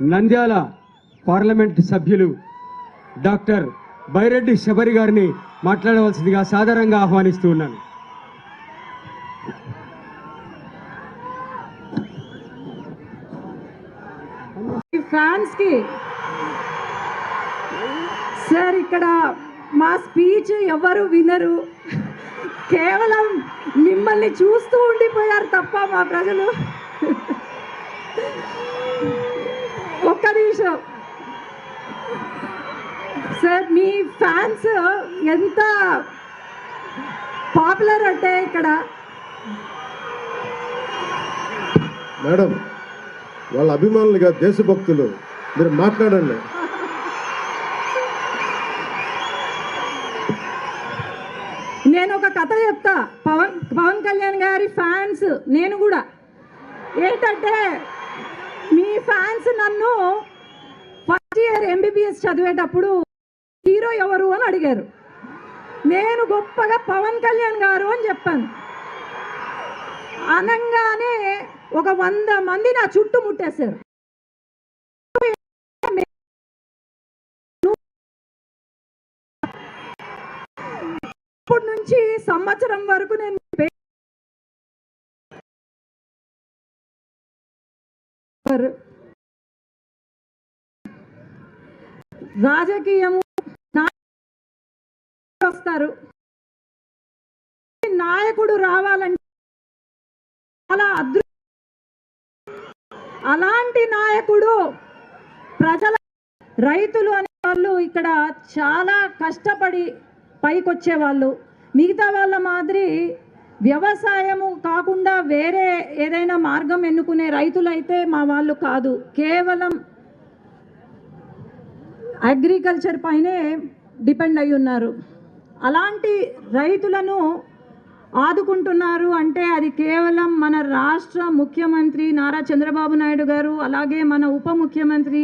Nandyal parliament సభ్యులు doctor Byreddy Sabari గారిని మాట్లాడవలసిందిగా సాధారణంగా ఆహ్వానిస్తూ ఉన్నాను. ఫ్యాన్స్కి సార్ ఇక్కడ మా స్పీచ్ ఎవరు వినరు. కేవలం మిమ్మల్ని చూస్తూ ఉండిపోయారు తప్ప మా ప్రజలు. ఒక్క నిమిషం సార్ మీ ఫ్యాన్స్ ఎంత పాపులర్ అంటే ఇక్కడ? మేడం వాళ్ళ అభిమానులుగా దేశభక్తులు మీరు మాట్లాడండి. నేను ఒక కథ చెప్తా. పవన్ పవన్ కళ్యాణ్ గారి ఫ్యాన్స్ నేను కూడా. ఏంటంటే మీ ఫ్యాన్స్ నన్ను ఫస్ట్ ఇయర్ ఎంబీబీఎస్ చదివేటప్పుడు హీరో ఎవరు అని అడిగారు. నేను గొప్పగా పవన్ కళ్యాణ్ గారు అని చెప్పాను. అనంగానే ఒక వంద మంది నా చుట్టూ ముట్టేశారు. అప్పటి నుంచి సంవత్సరం వరకు నేను పే- రాజకీయము వస్తారు. నాయకుడు రావాలంటే చాలా అదృ అలాంటి నాయకుడు ప్రజల రైతులు అనే వాళ్ళు ఇక్కడ చాలా కష్టపడి పైకొచ్చే వాళ్ళు మిగతా వాళ్ళ మాదిరి వ్యవసాయము కాకుండా వేరే ఏదైనా మార్గం ఎన్నుకునే రైతులైతే మా వాళ్ళు కాదు. కేవలం అగ్రికల్చర్ పైనే డిపెండ్ అయి ఉన్నారు. అలాంటి రైతులను ఆదుకుంటున్నారు అంటే అది కేవలం మన రాష్ట్ర ముఖ్యమంత్రి నారా చంద్రబాబు నాయుడు గారు అలాగే మన ఉప ముఖ్యమంత్రి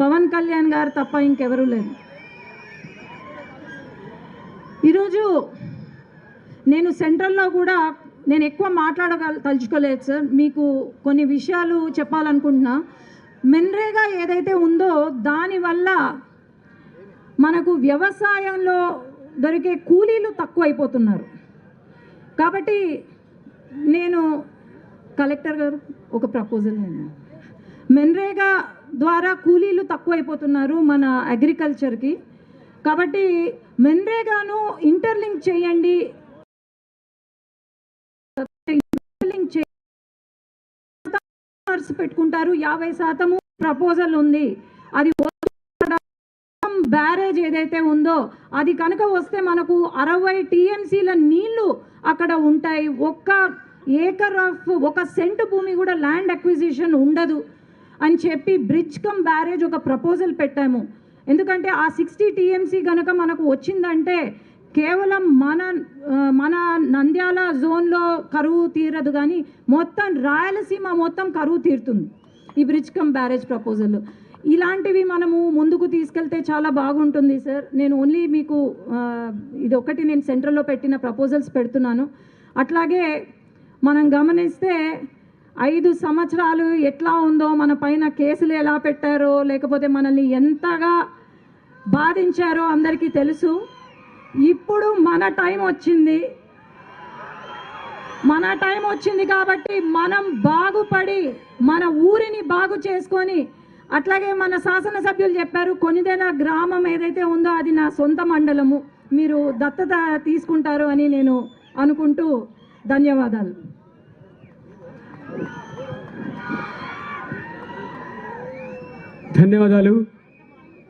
పవన్ కళ్యాణ్ గారు తప్ప ఇంకెవరూ లేరు. ఈరోజు నేను సెంట్రల్లో కూడా నేను ఎక్కువ మాట్లాడగల తలుచుకోలేదు సార్. మీకు కొన్ని విషయాలు చెప్పాలనుకుంటున్నా. మెన్రేగా ఏదైతే ఉందో దానివల్ల మనకు వ్యవసాయంలో దొరికే కూలీలు తక్కువైపోతున్నారు. కాబట్టి నేను కలెక్టర్ గారు ఒక ప్రపోజల్ నేను. మెన్రేగా ద్వారా కూలీలు తక్కువైపోతున్నారు మన అగ్రికల్చర్కి. కాబట్టి మెన్రేగాను ఇంటర్లింక్ చేయండి ఇంటర్లింక్ చే ఆఫర్స్ పెట్టుకుంటారు. యాభై శాతము ప్రపోజల్ ఉంది. అది బ్యారేజ్ ఏదైతే ఉందో అది కనుక వస్తే మనకు అరవై టీఎంసీల నీళ్ళు అక్కడ ఉంటాయి. ఒక్క ఏకర్ ఆఫ్ ఒక సెంటు భూమి కూడా ల్యాండ్ అక్విజిషన్ ఉండదు అని చెప్పి బ్రిడ్జ్ కమ్ బ్యారేజ్ ఒక ప్రపోజల్ పెట్టాము. ఎందుకంటే ఆ సిక్స్టీ టీఎంసీ కనుక మనకు వచ్చిందంటే కేవలం మన మన నంద్యాల జోన్లో కరువు తీరదు కానీ మొత్తం రాయలసీమ మొత్తం కరువు తీరుతుంది. ఈ బ్రిడ్జ్ కమ్ బ్యారేజ్ ప్రపోజల్. ఇలాంటివి మనము ముందుకు తీసుకెళ్తే చాలా బాగుంటుంది సార్. నేను ఓన్లీ మీకు ఇది ఒకటి నేను సెంట్రల్లో పెట్టిన ప్రపోజల్స్ పెడుతున్నాను. అట్లాగే మనం గమనిస్తే ఐదు సంవత్సరాలు ఎట్లా ఉందో మన పైన కేసులు ఎలా పెట్టారో లేకపోతే మనల్ని ఎంతగా బాధించారో అందరికీ తెలుసు. ఇప్పుడు మన టైం వచ్చింది. మన టైం వచ్చింది కాబట్టి మనం బాగుపడి మన ఊరిని బాగు చేసుకొని అట్లాగే మన శాసనసభ్యులు చెప్పారు కొనిదెల గ్రామం ఏదైతే ఉందో అది నా సొంత మండలము. మీరు దత్తత తీసుకుంటారు అని నేను అనుకుంటూ ధన్యవాదాలు. ధన్యవాదాలు.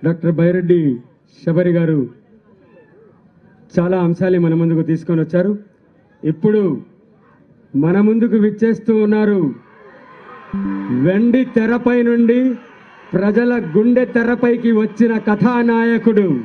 డాక్టర్ బైరెడ్డి శబరి గారు. చాలా అంశాలు మన ముందుకు తీసుకొని వచ్చారు. ఇప్పుడు మన ముందుకు విచ్చేస్తూ ఉన్నారు. వెండి తెరపై నుండి ప్రజల గుండె తెరపైకి వచ్చిన కథానాయకుడు.